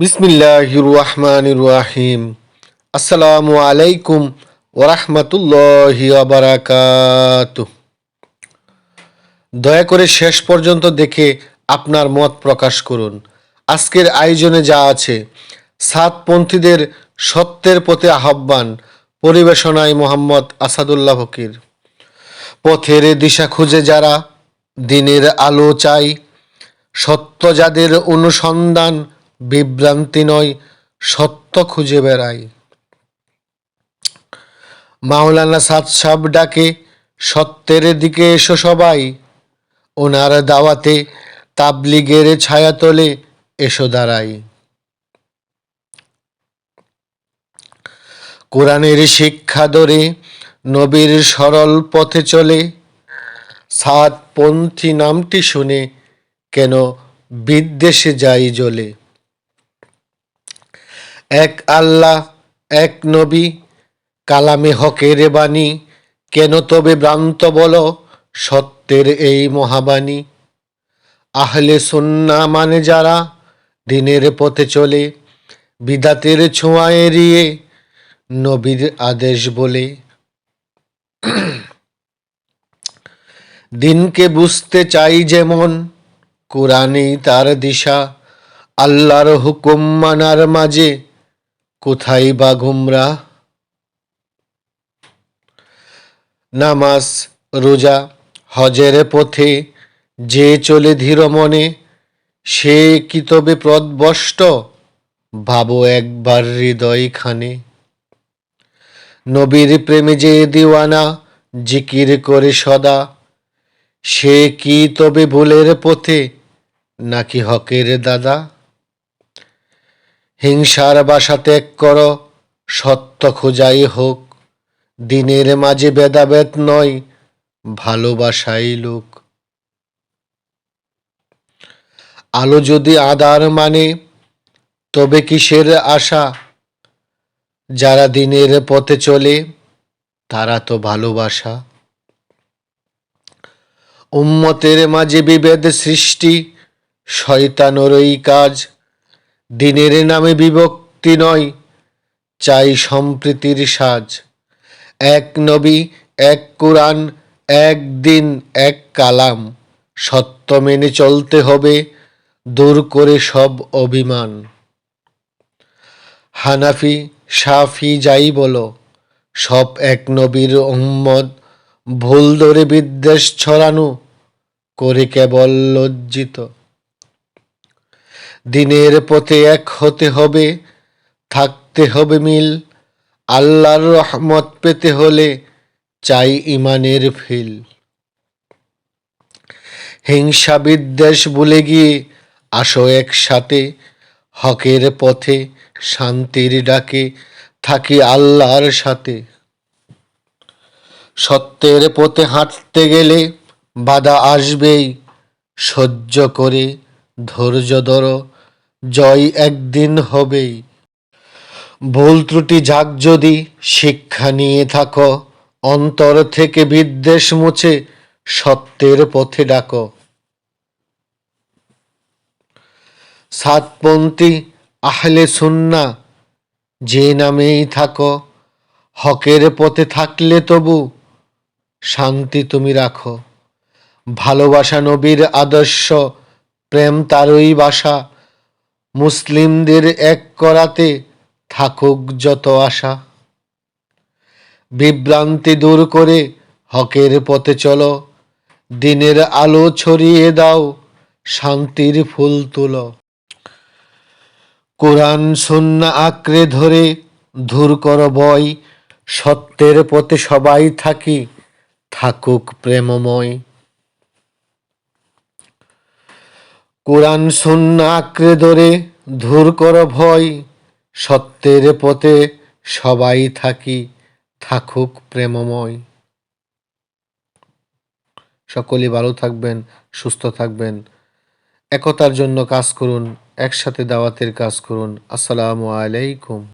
বিসমিল্লাহির রহমানির রাহিম আসসালামু আলাইকুম ওরহমতুল্লাহি বারাকাতু দয়া করে শেষ পর্যন্ত দেখে আপনার মত প্রকাশ করুন। আজকের আয়োজনে যা আছে, সাতপন্থীদের সত্যের পথে আহ্বান পরিবেশনায় মোহাম্মদ আসাদুল্লাহ ফকির। পথের দিশা খুঁজে যারা দিনের আলো চাই সত্য যাদের অনুসন্ধান বিভ্রান্তি নয়, সত্য খুঁজে বেড়াই। মাওলানা সাদ সাব ডাকে, সত্যের দিকে এসো সবাই। ওনার দাওয়াতে তাবলিগের ছায়া তোলে এসো দাঁড়াই। কোরআনের শিক্ষা ধরে নবীর সরল পথে চলে। সাতপন্থী নামটি শুনে কেন বিদ্বেষে যাই জ্বলে। এক আল্লাহ, এক নবী, কালামে হকের বাণী। কেন তবে ভ্রান্ত বলো সত্যের এই মহাবাণী? আহলে সুন্না মানে যারা দিনের পথে চলে, বিদাতের ছোঁয়া এড়িয়ে নবীর আদেশ বলে। দিনকে বুঝতে চাই যেমন কোরআনেই তার দিশা, আল্লাহর হুকুম মানার মাঝে কোথায় বা গুমরা নামাজ, রোজা, হজের পথে যে চলে ধীর মনে, সে কি তবে প্রদবষ্ট ভাবো একবার হৃদয় খানে নবীর প্রেমে যে দিওয়ানা, জিকির করে সদা, সে কি তবে ভুলের পথে, নাকি হকের দাদা? হিংসার বাসা ত্যাগ কর, সত্য খোঁজাই হোক। দিনের মাঝে ভেদাভেদ নয়, ভালোবাসাই লোক। আলো যদি আদার মানে তবে কিসের আশা? যারা দিনের পথে চলে, তারা তো ভালোবাসা। উম্মতের মাঝে বিভেদ সৃষ্টি শয়তানোরই কাজ দিনের নামে বিভক্তি নয়, চাই সম্প্রীতির সাজ। এক নবী, এক কোরআন, এক দিন, এক কালাম। সত্য মেনে চলতে হবে, দূর করে সব অভিমান। হানাফি, সাফি যাই বলো, সব এক নবীর উম্মদ ভুল ধরে বিদ্বেষ ছড়ানো, করে কেবল লজ্জিত। দিনের পথে এক হতে হবে, থাকতে হবে মিল। আল্লাহর রহমত পেতে হলে চাই ইমানের ফিল। হিংসা বিদ্বেষ ভুলে গিয়ে আসো একসাথে, হকের পথে শান্তির ডাকে থাকি আল্লাহর সাথে। সত্যের পথে হাঁটতে গেলে বাধা আসবেই, সহ্য করে ধৈর্য ধরো, জয় একদিন হবেই। ভুল ত্রুটি যাক যদি, শিক্ষা নিয়ে থাকো, অন্তর থেকে বিদ্বেষ মুছে, সত্যের পথে ডাকো। সাতপন্থী আহলে সুন্না, যে নামেই থাকো, হকের পথে থাকলে তবু শান্তি তুমি রাখো। ভালোবাসা নবীর আদর্শ প্রেম তারই বাসা। মুসলিমদের এক করাতে থাকুক যত আশা। বিভ্রান্তি দূর করে হকের পথে চলো। দিনের আলো ছড়িয়ে দাও, শান্তির ফুল তুলো। কোরআন, সুন্না আঁকড়ে ধরে ধুর কর বয় সত্যের পথে সবাই থাকি, থাকুক প্রেমময়। কোরআন শূন্য আঁকড়ে ধরে, ধুর কর ভয়। সত্যের পথে সবাই থাকি, থাকুক প্রেমময়। সকলে ভালো থাকবেন, সুস্থ থাকবেন। একতার জন্য কাজ করুন, একসাথে দাওয়াতের কাজ করুন। আসসালামু আলাইকুম।